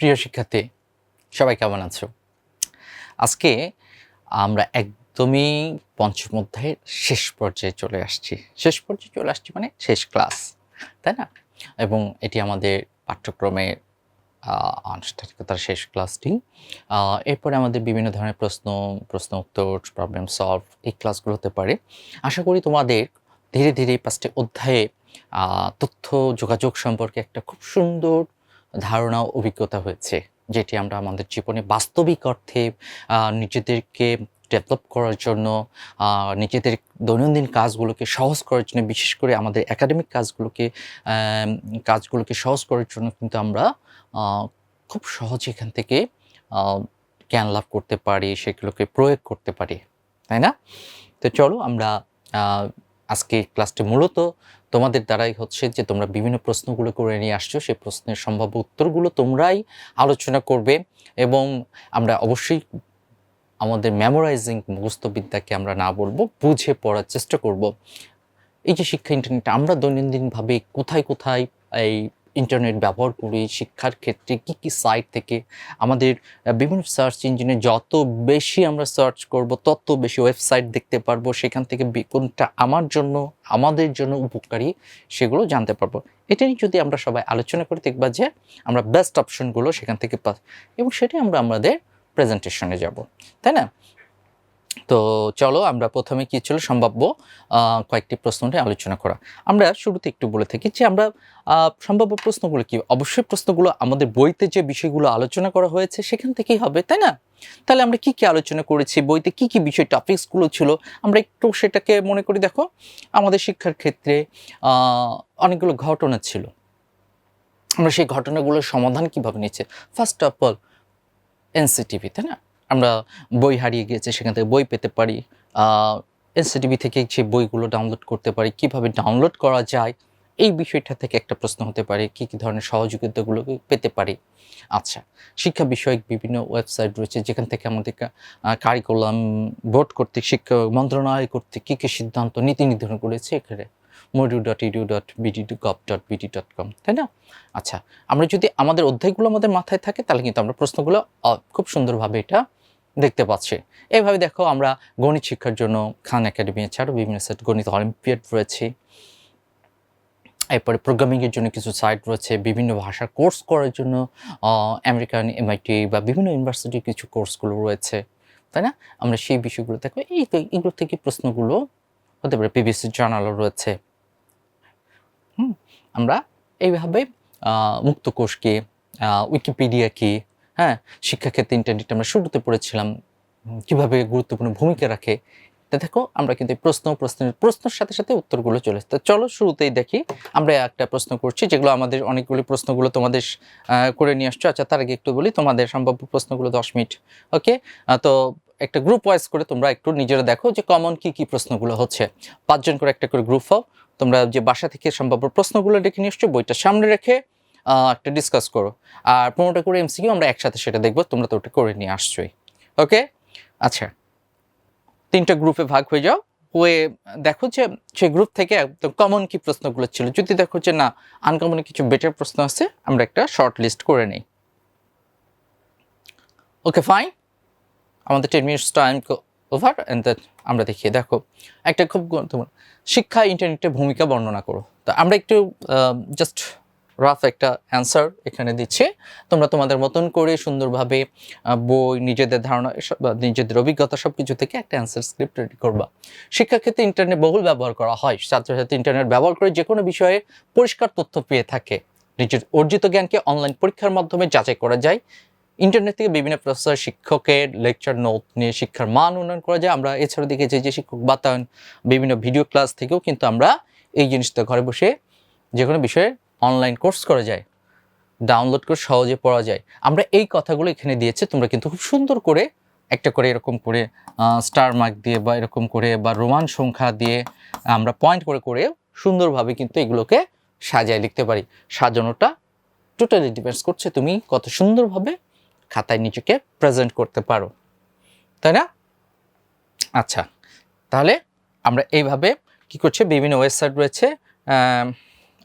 প্রিয় শিক্ষার্থী, সবাই কেমন আছো? আজকে আমরা একদমই পঞ্চম অধ্যায়ের শেষ পর্যায়ে চলে আসছি। শেষ পর্যায়ে চলে আসছি মানে শেষ ক্লাস, তাই না? এবং এটি আমাদের পাঠ্যক্রমের আনুষ্ঠানিকতার শেষ ক্লাসটি। এরপরে আমাদের বিভিন্ন ধরনের প্রশ্ন প্রশ্ন উত্তর প্রবলেম সলভ এই ক্লাসগুলো হতে পারে। আশা করি তোমাদের ধীরে ধীরে পাঁচটি অধ্যায়ে তথ্য যোগাযোগ সম্পর্কে একটা খুব সুন্দর ধারণা অভিজ্ঞতা হয়েছে, যেটি আমরা আমাদের জীবনে বাস্তবিক অর্থে নিজেদেরকে ডেভেলপ করার জন্য নিজেদের দৈনন্দিন কাজগুলোকে সহজ করার জন্য, বিশেষ করে আমাদের একাডেমিক কাজগুলোকে কাজগুলোকে সহজ করার জন্য কিন্তু আমরা খুব সহজে এখান থেকে জ্ঞান লাভ করতে পারি, সেগুলোকে প্রয়োগ করতে পারি, তাই না? তো চলো আমরা আজকে ক্লাসটি মূলত তোমাদের দ্বারাই হচ্ছে যে তোমরা বিভিন্ন প্রশ্নগুলো করে নিয়ে আসছো সেই প্রশ্নের সম্ভাব্য উত্তরগুলো তোমরাই আলোচনা করবে এবং আমরা অবশ্যই আমাদের মেমোরাইজিং মুখস্থবিদ্যাকে আমরা না বলব, বুঝে পড়ার চেষ্টা করব। এই যে শিক্ষা ইন্টারনেট আমরা দৈনন্দিনভাবে কোথায় কোথায় এই ইন্টারনেট ব্যবহার করি, শিক্ষার ক্ষেত্রে কি কি সাইট থেকে আমাদের বিভিন্ন সার্চ ইঞ্জিনে যত বেশি আমরা সার্চ করব, তত বেশি ওয়েবসাইট দেখতে পারব, সেখান থেকে কোনটা আমার জন্য, আমাদের জন্য উপকারী সেগুলো জানতে পারব। এটা নিয়ে যদি আমরা সবাই আলোচনা করে দেখবা যে আমরা বেস্ট অপশনগুলো সেখান থেকে পা, এবং সেটাই আমরা আমাদের প্রেজেন্টেশনে যাব। তাই না? তো চলো আমরা প্রথমে কি ছিল সম্ভাব্য কয়েকটি প্রশ্ন নিয়ে আলোচনা করা। আমরা শুরুতে একটু বলে থাকি যে আমরা সম্ভাব্য প্রশ্নগুলো কি? অবশ্যই প্রশ্নগুলো আমাদের বইতে যে বিষয়গুলো আলোচনা করা হয়েছে সেখান থেকেই হবে, তাই না? তাহলে আমরা কি কি আলোচনা করেছি? বইতে কি কি বিষয় টপিকসগুলো ছিল? আমরা একটু সেটাকে মনে করি, দেখো, আমাদের শিক্ষার ক্ষেত্রে অনেকগুলো ঘটনা ছিল। আমরা সেই ঘটনাগুলোর সমাধান কীভাবে নিচ্ছে ফার্স্ট অফ অল এনসিটিভি তাই না? আমরা বই হারিয়ে গিয়েছে, সেখান থেকে বই পেতে পারি। এনসিটিভি থেকে সেই বইগুলো ডাউনলোড করতে পারি। কীভাবে ডাউনলোড করা যায়? এই বিষয়টা থেকে একটা প্রশ্ন হতে পারে, কী কী ধরনের সহযোগিতাগুলো পেতে পারি? আচ্ছা শিক্ষা বিষয়ক বিভিন্ন ওয়েবসাইট রয়েছে, যেখান থেকে আমাদের কারিকুলাম বোর্ড কর্তৃক, শিক্ষা মন্ত্রণালয় কর্তৃক কী কী সিদ্ধান্ত, নীতি নির্ধারণ করেছে এখানে? মডিউ dot edu dot BD gov dot BD dot com তাই না? আচ্ছা আমরা যদি আমাদের অধ্যায়গুলো আমাদের মাথায় থাকে, তাহলে কিন্তু আমরা প্রশ্নগুলো খুব সুন্দরভাবে এটা দেখতে পাচ্ছি। এইভাবে দেখো আমরা গণিত শিক্ষার জন্য খান একাডেমি এছাড়াও বিভিন্ন সেট গণিত অলিম্পিয়াড রয়েছে। এরপরে প্রোগ্রামিংয়ের জন্য কিছু সাইট রয়েছে, বিভিন্ন ভাষার কোর্স করার জন্য আমেরিকান এমআইটি বা বিভিন্ন ইউনিভার্সিটির কিছু কোর্সগুলো রয়েছে, তাই না? আমরা সেই বিষয়গুলো দেখো এই তো এগুলো থেকে প্রশ্নগুলো হতে পারে পিবিসি জার্নালও রয়েছে। হুম, আমরা এইভাবে মুক্ত কোষ কি উইকিপিডিয়া কি হ্যাঁ শিক্ষাক্ষেত্রে ইন্টারনেট আমরা শুরুতে পড়েছিলাম কীভাবে গুরুত্বপূর্ণ ভূমিকা রাখে। তা দেখো, আমরা কিন্তু প্রশ্ন, প্রশ্নের প্রশ্নের সাথে সাথে উত্তরগুলো চলে আসছে। তো চলো শুরুতেই দেখি, আমরা একটা প্রশ্ন করছি, যেগুলো আমাদের অনেকগুলি প্রশ্নগুলো তোমাদের করে নিয়ে আসছো। আচ্ছা তার আগে একটু বলি, তোমাদের সম্ভাব্য প্রশ্নগুলো দশ মিনিট, ওকে? তো একটা গ্রুপ ওয়াইজ করে তোমরা একটু নিজেরা দেখো যে কমন কি কি প্রশ্নগুলো হচ্ছে। পাঁচজন করে একটা করে গ্রুপ হও, তোমরা যে বাসা থেকে সম্ভাব্য প্রশ্নগুলো ডেকে নিয়ে এসছো, বইটা সামনে রেখে একটা ডিসকাস করো। আর পনেরোটা করে এমসিকিউ আমরা একসাথে সেটা দেখব, তোমরা তো ওটা করে নিয়ে আসছোই। ওকে আচ্ছা। তিনটা গ্রুপে ভাগ হয়ে যাও। হয়ে দেখো যে সেই গ্রুপ থেকে একদম কমন কি প্রশ্নগুলো ছিল। যদি দেখো যে না আনকমন কিছু বেটার প্রশ্ন আছে, আমরা একটা শর্ট লিস্ট করে নিই। ওকে ফাইন আমাদের ten minutes time over and that আমরা দেখিয়ে, দেখো। একটা খুব গুরুত্বপূর্ণ, শিক্ষা ইন্টারনেটের ভূমিকা বর্ণনা করো। তো আমরা একটু জাস্ট রাফ একটা অ্যান্সার এখানে দিচ্ছে। তোমরা তোমাদের মতন করে সুন্দরভাবে বই, নিজেদের ধারণা বা নিজেদের অভিজ্ঞতা সব কিছু থেকে একটা অ্যান্সার স্ক্রিপ্ট রেডি করবা। শিক্ষাক্ষেত্রে ইন্টারনেট বহুল ব্যবহার করা হয়। ছাত্রছাত্রী ইন্টারনেট ব্যবহার করে যে কোনো বিষয়ে পরিষ্কার তথ্য পেয়ে থাকে। নিজের অর্জিত জ্ঞানকে অনলাইন পরীক্ষার মাধ্যমে যাচাই করা যায়। ইন্টারনেট থেকে বিভিন্ন প্রফেসর শিক্ষকের লেকচার নোট নিয়ে শিক্ষার মান উন্নয়ন করা যায়। আমরা এছাড়া দেখেছি যে শিক্ষক বাতায়ন, বিভিন্ন ভিডিও ক্লাস থেকেও কিন্তু আমরা এই জিনিসটা ঘরে বসে যে কোনো বিষয়ে অনলাইন কোর্স করা যায় ডাউনলোড করে সহজে পড়া যায়। আমরা এই কথাগুলো এখানে দিয়েছে, তোমরা কিন্তু খুব সুন্দর করে একটা করে এরকম করে স্টার মার্ক দিয়ে বা এরকম করে বা রোমান সংখ্যা দিয়ে আমরা পয়েন্ট করে করে সুন্দরভাবে কিন্তু এগুলোকে সাজায় লিখতে পারি। সাজানোটা টোটালি ডিপেন্ডস করছে তুমি কত সুন্দরভাবে খাতায় নিজেকে প্রেজেন্ট করতে পারো। তাই না? আচ্ছা তাহলে আমরা এইভাবে কি করছে? বিভিন্ন ওয়েবসাইট রয়েছে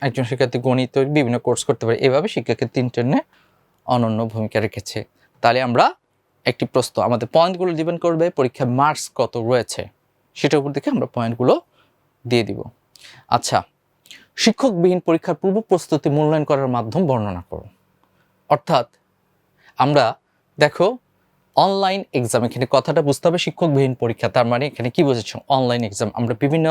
একজন শিক্ষার্থী গণিত বিভিন্ন কোর্স করতে পারে। এভাবে শিক্ষাক্ষেত্রে ইন্টারনেট অনন্য ভূমিকা রেখেছে। তাহলে আমরা একটি প্রশ্ন, আমাদের পয়েন্টগুলো ডিপেন্ড করবে, পরীক্ষার মার্কস কত রয়েছে, সেটার উপর দেখে আমরা পয়েন্টগুলো দিয়ে দিব। আচ্ছা শিক্ষকবিহীন পরীক্ষার পূর্ব প্রস্তুতি মূল্যায়ন করার মাধ্যম বর্ণনা করো। অর্থাৎ আমরা দেখো অনলাইন এক্সাম এখানে কথাটা বুঝতে হবে, শিক্ষকবিহীন পরীক্ষা, তার মানে এখানে কি বোঝাচ্ছ অনলাইন এক্সাম আমরা বিভিন্ন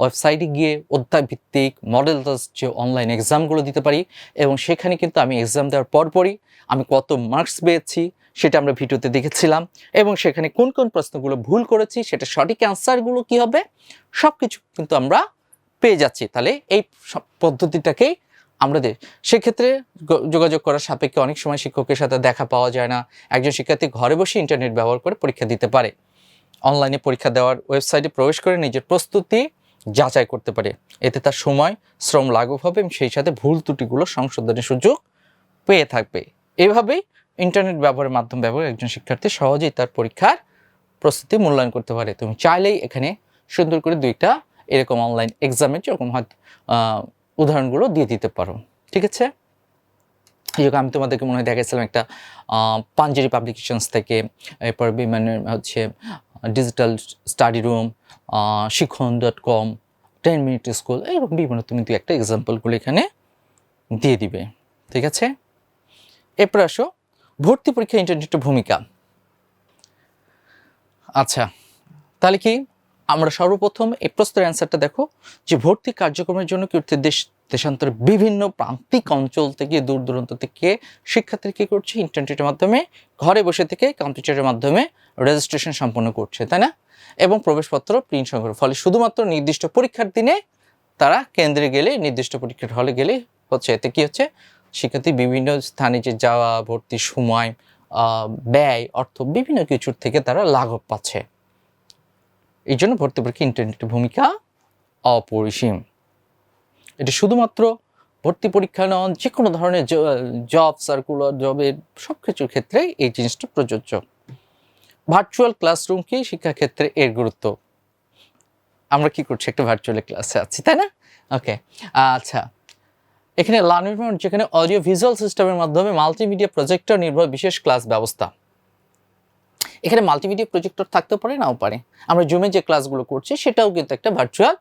ওয়েবসাইটে গিয়ে অধ্যায় ভিত্তিক মডেল যে অনলাইন এক্সামগুলো দিতে পারি এবং সেখানে কিন্তু আমি এক্সাম দেওয়ার পরপরই আমি কত মার্কস পেয়েছি সেটা আমরা ভিডিওতে দেখেছিলাম এবং সেখানে কোন কোন প্রশ্নগুলো ভুল করেছি সেটা সঠিক অ্যান্সারগুলো কি হবে সব কিছু কিন্তু আমরা পেয়ে যাচ্ছি। তাহলে এই পদ্ধতিটাকেই আমরা দে সেক্ষেত্রে যোগাযোগ করার সাপেক্ষে অনেক সময় শিক্ষকের সাথে দেখা পাওয়া যায় না। একজন শিক্ষার্থী ঘরে বসে ইন্টারনেট ব্যবহার করে পরীক্ষা দিতে পারে। অনলাইনে পরীক্ষা দেওয়ার ওয়েবসাইটে প্রবেশ করে নিজের প্রস্তুতি যাচাই করতে পারে। এতে তার সময়, শ্রম লাঘব হবে এবং সেই সাথে ভুল ত্রুটিগুলো সংশোধনের সুযোগ পেয়ে থাকবে। এভাবেই ইন্টারনেট ব্যবহারের মাধ্যম ব্যবহারে একজন শিক্ষার্থী সহজেই তার পরীক্ষার প্রস্তুতি মূল্যায়ন করতে পারে। তুমি চাইলেই এখানে সুন্দর করে দুইটা এরকম অনলাইন এক্সামের যেরকম হয়তো উদাহরণগুলো দিয়ে দিতে পারো, ঠিক আছে? এই জন্য আমি তোমাদেরকে মনে হয় দেখাইছিলাম একটা পাঞ্জেরি পাবলিকেশনস থেকে, এরপর বিমানে হচ্ছে digital study room Shikkhon dot com ten minute school এইরকম বিভিন্ন তুমি দু একটা এক্সাম্পলগুলো এখানে দিয়ে দিবে, ঠিক আছে? এরপর আসো, ভর্তি পরীক্ষা ইন্টারনেটের ভূমিকা। আচ্ছা তাহলে কি? আমরা সর্বপ্রথম এই প্রশ্নের অ্যান্সারটা দেখো যে ভর্তি কার্যক্রমের জন্য কীর্তি দেশ, দেশান্তরে বিভিন্ন প্রান্তিক অঞ্চল থেকে দূর দূরান্ত থেকে শিক্ষার্থী কী করছে? ইন্টারনেটের মাধ্যমে, ঘরে বসে থেকে কম্পিউটারের মাধ্যমে রেজিস্ট্রেশন সম্পন্ন করছে, তাই না? এবং প্রবেশপত্র প্রিন্ট সংগ্রহ, ফলে শুধুমাত্র নির্দিষ্ট পরীক্ষার দিনে তারা কেন্দ্রে গেলে, নির্দিষ্ট পরীক্ষার হলে গেলে হচ্ছে এতে কী হচ্ছে? শিক্ষার্থী বিভিন্ন স্থানে যে যাওয়া, ভর্তির সময় ব্যয়, অর্থ, বিভিন্ন কিছুর থেকে তারা লাঘব পাচ্ছে। এই জন্য ভর্তি পরীক্ষা ইন্টারনেটের ভূমিকা অপরিসীম। এটা শুধুমাত্র ভর্তি পরীক্ষা নন যে কোনো ধরনের জব সার্কুলার জবের সব কিছুর ক্ষেত্রে এই জিনিসটা প্রযোজ্য। ভার্চুয়াল ক্লাসরুম কি? শিক্ষাক্ষেত্রে এর গুরুত্ব। আমরা কি করছি? একটা ভার্চুয়াল ক্লাসে আছি, তাই না? ওকে আচ্ছা। এখানে লার্নিং যেখানে অডিও ভিজুয়াল সিস্টেমের মাধ্যমে মাল্টিমিডিয়া প্রজেক্টর নির্ভর বিশেষ ক্লাস ব্যবস্থা। এখানে মাল্টিমিডিয়া প্রজেক্টর থাকতে পারে, নাও পারে। আমরা জুমে যে ক্লাসগুলো করছি, সেটাও কিন্তু একটা ভার্চুয়াল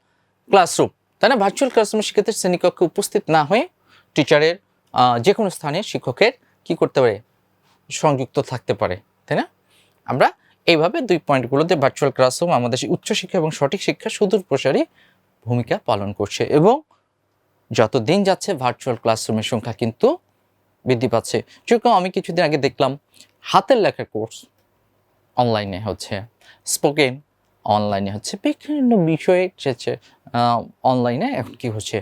ক্লাসরুম তাই না? ভার্চুয়াল ক্লাসরুমে শিক্ষার্থীর শ্রেণীকক্ষে উপস্থিত না হয়ে টিচারের যে কোনো স্থানে শিক্ষকের কি করতে পারে? সংযুক্ত থাকতে পারে, তাই না? আমরা এইভাবে দুই পয়েন্টগুলোতে ভার্চুয়াল ক্লাসরুম আমাদের উচ্চশিক্ষা এবং সঠিক শিক্ষা সুদূর প্রসারী ভূমিকা পালন করছে এবং যত দিন যাচ্ছে ভার্চুয়াল ক্লাসরুমের সংখ্যা কিন্তু বৃদ্ধি পাচ্ছে। যেরকম আমি কিছুদিন আগে দেখলাম হাতের লেখার কোর্স অনলাইনে হচ্ছে। স্পোকেন অনলাইনে হচ্ছে। বিভিন্ন বিষয়ে হচ্ছে অনলাইনে এখন কি হচ্ছে?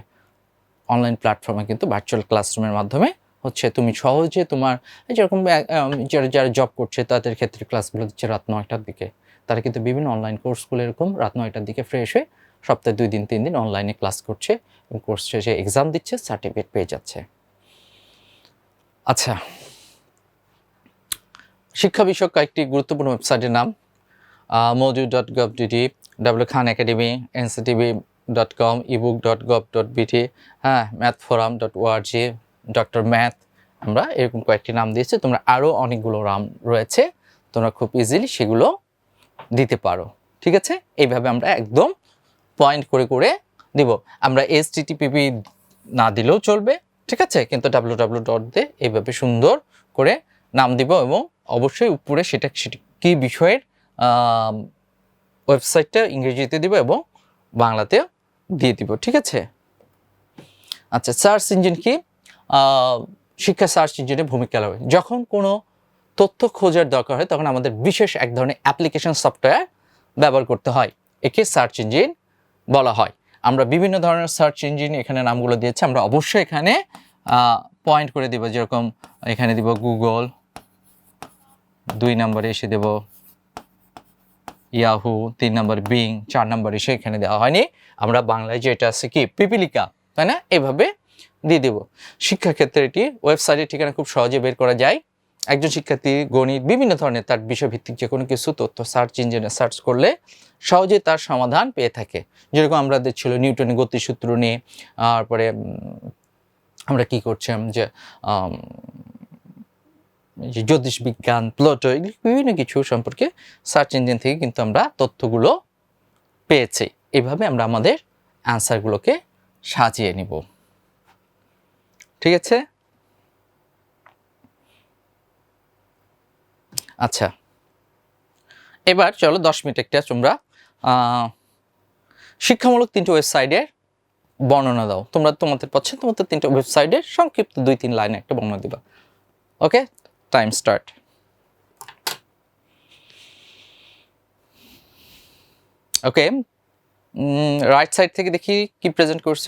অনলাইন প্ল্যাটফর্মে কিন্তু ভার্চুয়াল ক্লাসরুমের মাধ্যমে হচ্ছে তুমি সহজে তোমার যেরকম যারা যারা জব করছে তাদের ক্ষেত্রে ক্লাসগুলো দিচ্ছে রাত নয়টার দিকে। তারা কিন্তু বিভিন্ন অনলাইন কোর্সগুলো এরকম রাত নয়টার দিকে ফ্রেশ হয়ে সপ্তাহে দুই দিন, তিন দিন অনলাইনে ক্লাস করছে। এবং কোর্স শেষে এক্সাম দিচ্ছে সার্টিফিকেট পেয়ে যাচ্ছে। আচ্ছা শিক্ষা বিষয়ক কয়েকটি গুরুত্বপূর্ণ ওয়েবসাইটের নাম মজু ডট গভ ডিডি W Khan Academy NCTB dot com ebook dot gov dot BT হ্যাঁ math forum dot ORG doctor math আমরা এরকম কয়েকটি নাম দিয়েছি, তোমরা আরও অনেকগুলো নাম রয়েছে, তোমরা খুব ইজিলি সেগুলো দিতে পারো, ঠিক আছে? এইভাবে আমরা একদম পয়েন্ট করে করে দিব। আমরা এস টিটিপিপি না দিলেও চলবে, ঠিক আছে? কিন্তু ডাব্লিউ ডাব্লু ডট দিয়ে এইভাবে সুন্দর করে নাম দিব এবং অবশ্যই উপরে সেটা সেটি কী বিষয়ের ওয়েবসাইটটা ইংরেজিতে দিব এবং বাংলাতেও দিয়ে দিব, ঠিক আছে? আচ্ছা সার্চ ইঞ্জিন কি? শিক্ষা সার্চ ইঞ্জিনের ভূমিকা হবে যখন কোনো তথ্য খোঁজার দরকার হয়, তখন আমাদের বিশেষ এক ধরনের অ্যাপ্লিকেশন সফটওয়্যার ব্যবহার করতে হয়। একে সার্চ ইঞ্জিন বলা হয়। আমরা বিভিন্ন ধরনের সার্চ ইঞ্জিন এখানে নামগুলো দিয়েছি। আমরা অবশ্যই এখানে পয়েন্ট করে দিব। যেরকম এখানে দিব গুগল দুই নম্বরে এসে দেব ইয়াহু, তিন নম্বর বিং, চার নম্বর এসে এখানে দেওয়া হয়নি। আমরা বাংলায় যেটা আছে কি, পিপিলিকা, তাই না? এভাবে দিয়ে দেব। শিক্ষাক্ষেত্রে এটি ওয়েবসাইটের ঠিকানা খুব সহজে বের করা যায়। একজন শিক্ষার্থী, গণিত, বিভিন্ন ধরনের তার বিষয়ভিত্তিক যে কোনো কিছু তথ্য সার্চ ইঞ্জিনে সার্চ করলে সহজে তার সমাধান পেয়ে থাকে। যেরকম আমাদের ছিল নিউটনের গতিসূত্র নিয়ে তারপরে আমরা কি করছিলাম যে জ্যোতিষ বিজ্ঞান প্লটো এগুলি বিভিন্ন কিছু সম্পর্কে সার্চ ইঞ্জিন থেকে কিন্তু আমরা তথ্যগুলো পেয়েছি। এইভাবে আমরা আমাদের অ্যান্সারগুলোকে সাজিয়ে নিব। ঠিক আছে? আচ্ছা। এবার চলো দশ মিনিট একটা তোমরা শিক্ষামূলক তিনটে ওয়েবসাইটের বর্ণনা দাও। তোমরা তোমাদের পছন্দ মতো তিনটে ওয়েবসাইটের সংক্ষিপ্ত দুই তিন লাইনে একটা বর্ণনা দিবা। Okay time start okay right side থেকে দেখি কি প্রেজেন্ট করছ?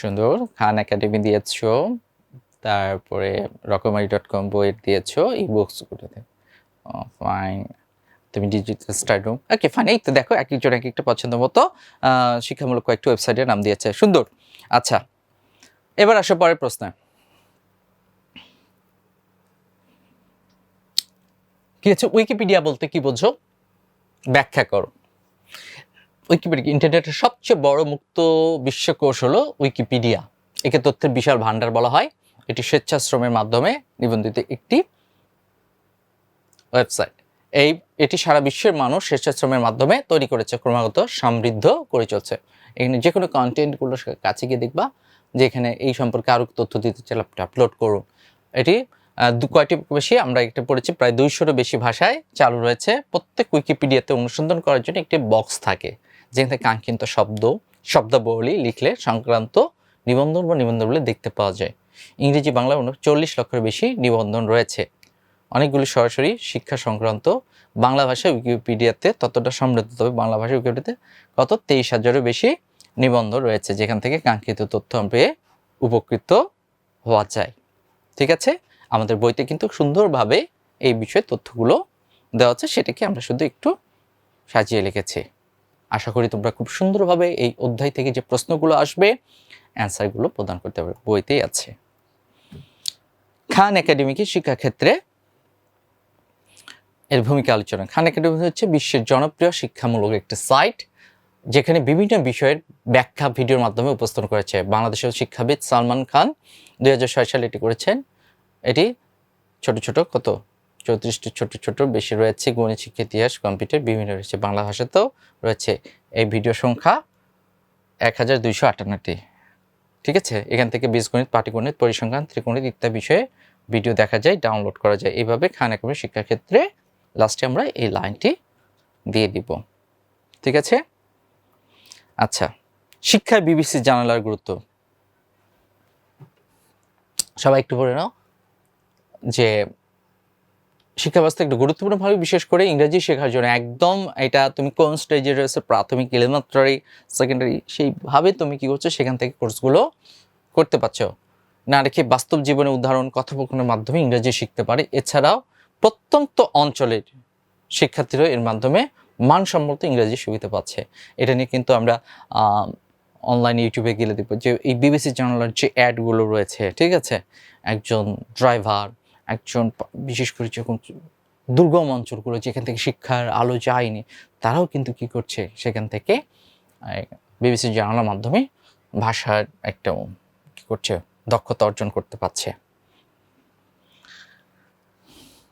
সুন্দর, খান একাডেমি দিয়েছ, তারপরে রকমারি ডট কম বইয়ের দিয়েছ, এই বুকসগুলোতে ফাইন তুমি ডিজিটাল স্টাডিয়াম ওকে ফাইন এই তো দেখো, এক একজন এক একটা পছন্দ মতো শিক্ষামূলক কয়েকটি ওয়েবসাইটের নাম দিয়েছে। সুন্দর। আচ্ছা এবার আসো পরের প্রশ্ন। কি হচ্ছে? উইকিপিডিয়া বলতে কি বোঝো? ব্যাখ্যা করো। উইকিপিডিয়া ইন্টারনেটের সবচেয়ে বড় মুক্ত বিশ্বকোষ হলো উইকিপিডিয়া একে তথ্যের বিশাল ভান্ডার বলা হয়। এটি স্বেচ্ছাশ্রমের মাধ্যমে নিবন্ধিত একটি ওয়েবসাইট এই, এটি সারা বিশ্বের মানুষ স্বেচ্ছাশ্রমের মাধ্যমে তৈরি করেছে, ক্রমাগত সমৃদ্ধ করে চলছে। এখানে যে কোনো কন্টেন্টগুলোর কাছে গিয়ে দেখবা যে এখানে এই সম্পর্কে আরও তথ্য দিতে আপনি আপলোড করুন। এটি দু কয়টি বেশি আমরা একটা পড়েছি, প্রায় দুইশোরও বেশি ভাষায় চালু রয়েছে। প্রত্যেক উইকিপিডিয়াতে অনুসন্ধান করার জন্য একটি বক্স থাকে, যেখানে কাঙ্ক্ষিত শব্দ, শব্দাবলী লিখলে সংক্রান্ত নিবন্ধন বা নিবন্ধনগুলি দেখতে পাওয়া যায়। ইংরেজি বাংলা চল্লিশ লক্ষের বেশি নিবন্ধন রয়েছে। অনেকগুলি সরাসরি শিক্ষা সংক্রান্ত বাংলা ভাষা উইকিপিডিয়াতে ততটা সমৃদ্ধ, তবে বাংলা ভাষা উইকিপিডিয়াতে কত তেইশ হাজারেরও বেশি নিবন্ধন রয়েছে, যেখান থেকে কাঙ্ক্ষিত তথ্য পেয়ে উপকৃত হওয়া যায়। ঠিক আছে? আমাদের বইতে কিন্তু সুন্দরভাবে এই বিষয়ে তথ্যগুলো দেওয়া আছে, সেটাকে আমরা শুধু একটু সাজিয়ে লিখেছি আশা করি তোমরা খুব সুন্দরভাবে এই অধ্যায় থেকে যে প্রশ্নগুলো আসবে, অ্যান্সারগুলো প্রদান করতে পারবে। বইতেই আছে। খান একাডেমিকে শিক্ষাক্ষেত্রে এর ভূমিকা আলোচনা। খান একাডেমি হচ্ছে বিশ্বের জনপ্রিয় শিক্ষামূলক একটি সাইট, যেখানে বিভিন্ন বিষয়ের ব্যাখ্যা ভিডিওর মাধ্যমে উপস্থাপন করেছে। বাংলাদেশের শিক্ষাবিদ সালমান খান দুই হাজার ছয় সালে এটি করেছেন। এটি ছোট ছোট কত? চৌত্রিশটি ছোট ছোট, বেশি রয়েছে গণিত শিক্ষা ইতিহাস, কম্পিউটার, বিভিন্ন রয়েছে বাংলা ভাষাতেও রয়েছে। এই ভিডিও সংখ্যা এক হাজার দুইশো আটান্নটি। ঠিক আছে? এখান থেকে বীজগণিত, পাটিগণিত, পরিসংখ্যান ত্রিকোণিত ইত্যাদি বিষয়ে ভিডিও দেখা যায়, ডাউনলোড করা যায়। এইভাবে খান একাডেমি শিক্ষাক্ষেত্রে লাস্টে আমরা এই লাইনটি দিয়ে দিব। ঠিক আছে? আচ্ছা শিক্ষায় বিবিসি জানালার গুরুত্ব। সবাই একটু পড়ে নাও। যে শিক্ষা ব্যবস্থা একটু গুরুত্বপূর্ণভাবে বিশেষ করে ইংরাজি শেখার জন্য। একদম এটা তুমি কোন স্টেজে রয়েছে, প্রাথমিক এলিমেন্টারি সেকেন্ডারি সেইভাবে তুমি কি করছ, সেখান থেকে কোর্সগুলো করতে পারছ। না রেখে বাস্তব জীবনে উদাহরণ, কথোপকথনের মাধ্যমে ইংরাজি শিখতে পারে। এছাড়াও প্রত্যন্ত অঞ্চলের শিক্ষার্থীরাও এর মাধ্যমে মানসম্মত ইংরেজি সুবিধা পাচ্ছে এটা নিয়ে কিন্তু আমরা অনলাইন ইউটিউবে গেলে দেখব যে এই বিবিসি চ্যানেলের যে অ্যাডগুলো রয়েছে, ঠিক আছে? একজন ড্রাইভার একজন বিশেষ করে যখন দুর্গম অঞ্চলগুলো যেখান থেকে শিক্ষার আলো যায়নি, তারাও কিন্তু কি করছে? সেখান থেকে বিবিসি জানালার মাধ্যমে ভাষার একটা কি করছে, দক্ষতা অর্জন করতে পারছে।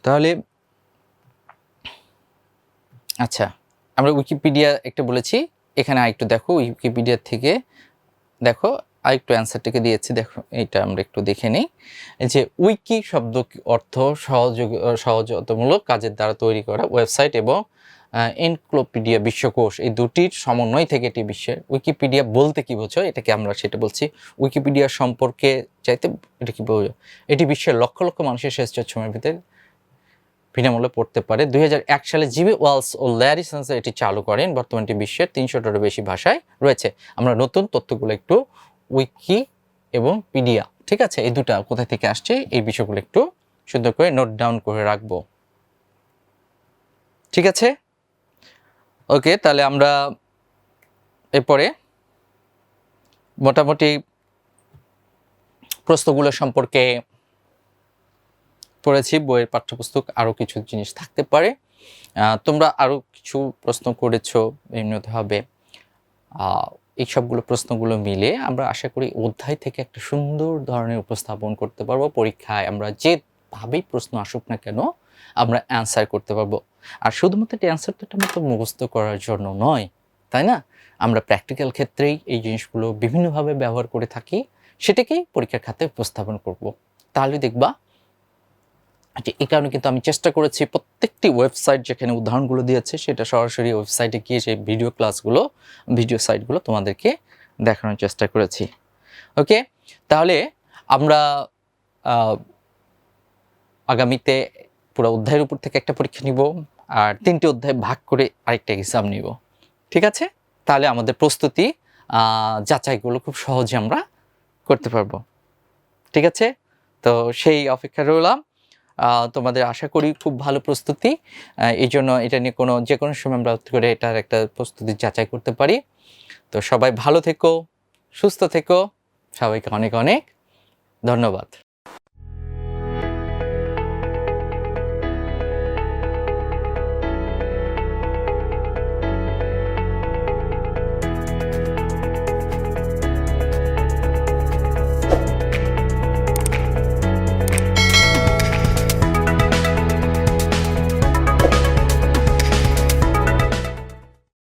তাহলে আচ্ছা আমরা উইকিপিডিয়া একটা বলেছি, এখানে আরেকটু দেখো উইকিপিডিয়া থেকে দেখো আরেকটু অ্যান্সারটাকে দিয়েছি, দেখো এটা আমরা একটু দেখে নিই। যে উইকি শব্দ অর্থ সহযোগ সহজতমূলক কাজের দ্বারা তৈরি করা ওয়েবসাইট এবং এনক্লোপিডিয়া বিশ্বকোষ, এই দুটির সমন্বয় থেকে এটি বিশ্বের উইকিপিডিয়া বলতে কি বোঝো? এটাকে আমরা সেটা বলছি উইকিপিডিয়া সম্পর্কে চাইতে এটা কি বোঝো? এটি বিশ্বের লক্ষ লক্ষ মানুষের শ্রেষ্ঠ সময়ের ভিতরে বিনামূল্যে পড়তে পারে। দুই হাজার এক সালে জিবি ওয়ালস ও ল্যারি সেন্সার এটি চালু করেন। বর্তমানে এটি বিশ্বের তিনশোটারও বেশি ভাষায় রয়েছে। আমরা নতুন তথ্যগুলো একটু উইকি এবং পিডিয়া। ঠিক আছে? এই দুটা কোথা থেকে আসছে? এই বিষয়গুলো একটু সুন্দর করে নোট ডাউন করে রাখব। ঠিক আছে? ওকে, তাহলে আমরা এরপরে মোটামুটি প্রশ্নগুলো সম্পর্কে পড়েছি, বইয়ের পাঠ্যপুস্তক আরও কিছু জিনিস থাকতে পারে। তোমরা আরও কিছু প্রশ্ন করেছ বিভিন্নভাবে এই সবগুলো প্রশ্নগুলো মিলে আমরা আশা করি অধ্যায় থেকে একটা সুন্দর ধরনের উপস্থাপন করতে পারব। পরীক্ষায় আমরা যেভাবেই প্রশ্ন আসুক না কেন, আমরা অ্যান্সার করতে পারব। আর শুধুমাত্র অ্যান্সারটা মাত্র মুখস্থ করার জন্য নয়, তাই না? আমরা প্র্যাকটিক্যাল ক্ষেত্রেই এই জিনিসগুলো বিভিন্নভাবে ব্যবহার করে থাকি, সেটাকেই পরীক্ষার খাতে উপস্থাপন করব। তাহলে দেখবা এই কারণে কিন্তু আমি চেষ্টা করেছি প্রত্যেকটি ওয়েবসাইট যেখানে উদাহরণগুলো দিয়েছে, সেটা সরাসরি ওয়েবসাইটে গিয়ে সেই ভিডিও ক্লাসগুলো ভিডিও সাইটগুলো তোমাদেরকে দেখানোর চেষ্টা করেছি। ওকে তাহলে আমরা আগামীতে পুরো অধ্যায়ের উপর থেকে একটা পরীক্ষা নিব আর তিনটি অধ্যায় ভাগ করে আরেকটা এক্সাম নিব। ঠিক আছে? তাহলে আমাদের প্রস্তুতি যাচাইগুলো খুব সহজে আমরা করতে পারব। ঠিক আছে? তো সেই অপেক্ষা রইলাম। তোমাদের আশা করি খুব ভালো প্রস্তুতি। এই জন্য এটা নিয়ে কোনো, যে কোনো সময় আমরা করে এটার একটা প্রস্তুতি যাচাই করতে পারি। তো সবাই ভালো থেকো, সুস্থ থেকো। সবাইকে অনেক অনেক ধন্যবাদ।